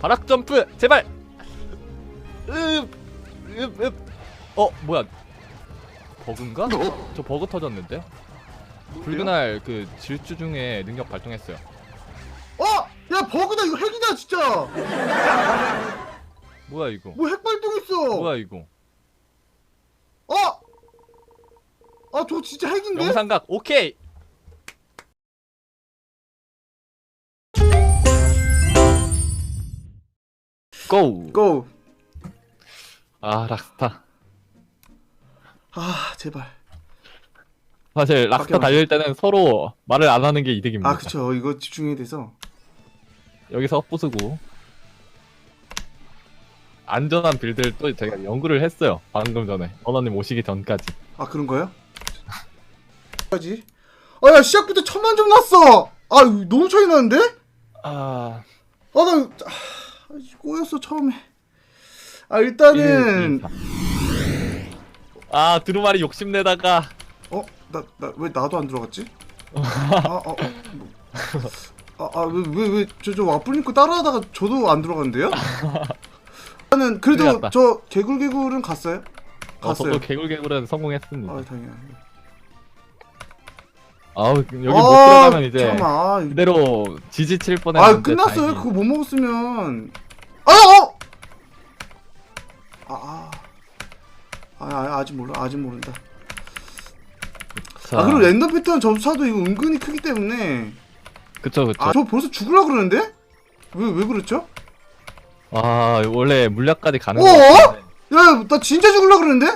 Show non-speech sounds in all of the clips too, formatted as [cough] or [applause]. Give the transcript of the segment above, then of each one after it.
바락 점프 제발. 읍, 읍, 읍. 어 뭐야? 버그인가? 저 버그 터졌는데? 붉은 알그 질주 중에 능력 발동했어요. 어! 야 버그다 이거 핵이다 진짜 뭐야 이거? 뭐 핵 발동했어 뭐야 이거? 어! 아 저 진짜 핵인데? 영상각 오케이. 고. 고! 아 락스타. 아 제발 사실 락스타 밖에 달릴 때는 서로 말을 안 하는 게 이득입니다. 아 그쵸 이거 집중해야 돼서 여기서 부수고 안전한 빌드를 또 제가 연구를 했어요. 방금 전에 언어님 오시기 전까지. 아 그런가요? 까지 아야 시작부터 천만 점 났어 아 너무 차이 나는데? 아 아나 아, 꼬였어 처음에 아 일단은 아 두루마리 욕심내다가 어? 나, 나, 왜 나도 안 들어갔지? [laughs] 아, 아, 뭐. 아, 아, 왜, 왜, 왜, 저, 저 와플링크 따라하다가 저도 안 들어갔는데요? 나는 그래도 났다. 저 개굴개굴은 갔어요? 어, 갔어요. 저도 개굴개굴은 성공했습니다. 아, 다행이야. 아우 여기 못 아, 들어가면 이제 잠깐만. 아, 그대로 지지칠 아, 뻔했는데 끝났어요. 다행히. 그거 못 먹었으면. 아, 어! 아, 아. 아, 아, 아직 몰라. 아직 모른다. 자, 아, 그리고 랜덤 패턴 점수차도 이거 은근히 크기 때문에. 그쵸 그쵸. 아, 저 벌써 죽으려 그러는데? 왜, 왜 그렇죠? 아 원래 물약까지 가는 어? 거 같은데. 야, 나 진짜 죽으려 그러는데?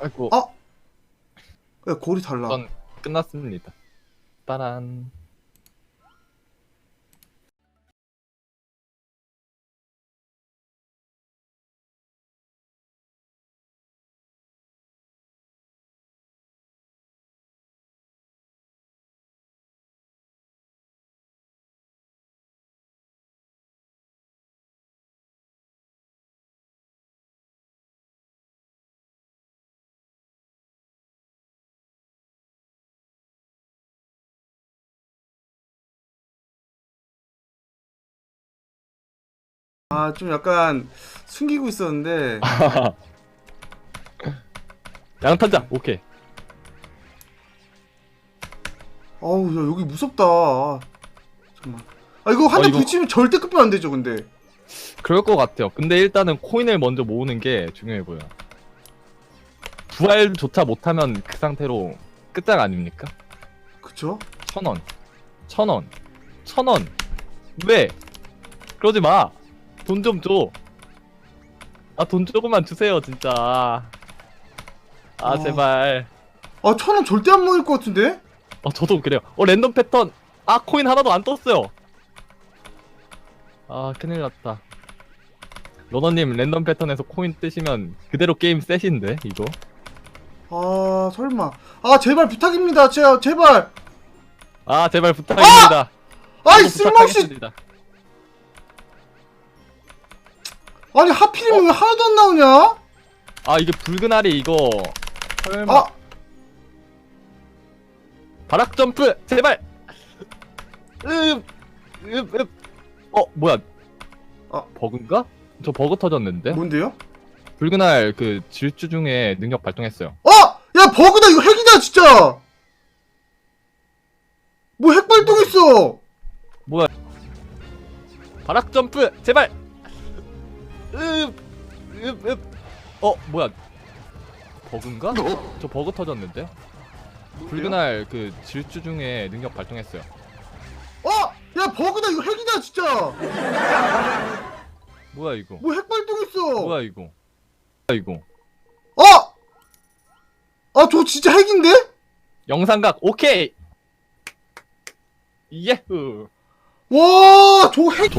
아이고 아. 야, 골이 달라. 전 끝났습니다. 따란. 아, 좀 약간 숨기고 있었는데. [laughs] 양탄자 오케이. 어우, 야, 여기 무섭다. 아, 잠깐만. 아, 이거 한 어, 대 이거- 붙이면 절대 급변 안 되죠, 근데. 그럴 것 같아요. 근데 일단은 코인을 먼저 모으는 게 중요해 보여. 부활조차 못하면 그 상태로 끝장 아닙니까? 그쵸? 천 원, 천 원, 천 원. 왜? 그러지 마. 돈 좀 줘. 아 돈 조금만 주세요 진짜. 아 어. 제발. 아, 천 원 절대 안 먹을 것 같은데? 어 저도 그래요. 어 랜덤 패턴. 아 코인 하나도 안 떴어요. 아 큰일 났다. 러너님 랜덤 패턴에서 코인 뜨시면 그대로 게임 셋인데 이거. 아, 설마. 아, 제발 부탁입니다. 제가, 제발. 아 제발 부탁입니다. 아이, 저도 쓸모없이. 부탁하겠습니다. 아니, 하필이면 왜 하나도 안 나오냐? 아 이게 붉은 알이 이거 설마 아, 바락 점프 제발. 어 뭐야? 아. 버그인가? 저 버그 터졌는데? 뭔데요? 붉은 알 그 질주 중에 능력 발동했어요. 어! 야, 버그다. 이거 핵이다, 진짜. 뭐 핵 발동했어. 바락 점프 제발. 읍읍읍 어 뭐야? 버그인가? 저 버그 터졌는데? 붉은 알그 질주 중에 능력 발동했어요. 어! 야, 버그다. 이거 핵이다, 진짜. 뭐야 이거? 뭐 핵 발동했어. 뭐야 이거? 뭐야 이거? 어! 아, 저 진짜 핵인데? 영상각 오케이. 예후. 와, 저 핵.